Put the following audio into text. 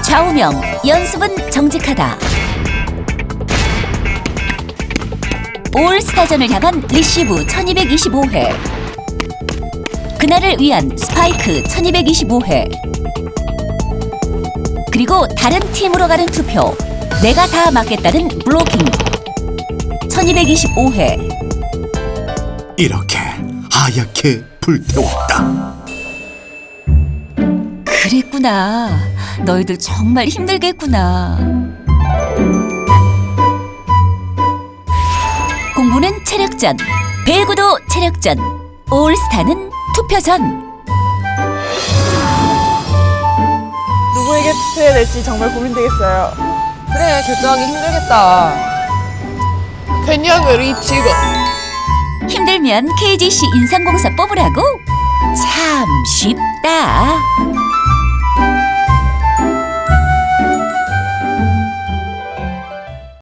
좌우명 연습은 정직하다. 올스타전을 향한 리시브 1225회. 그날을 위한 스파이크 1225회. 그리고 다른 팀으로 가는 투표. 내가 다 맞겠다는 블로킹 1225회. 이렇게 하얗게 불태웠다. 그랬구나. 너희들 정말 힘들겠구나. 공부는 체력전, 배구도 체력전, 올스타는 투표전. 누구에게 투표해야 될지 정말 고민되겠어요. 그래 결정하기 힘들겠다. 근육을 잊히고 힘들면 KGC 인상공사 뽑으라고? 참 쉽다.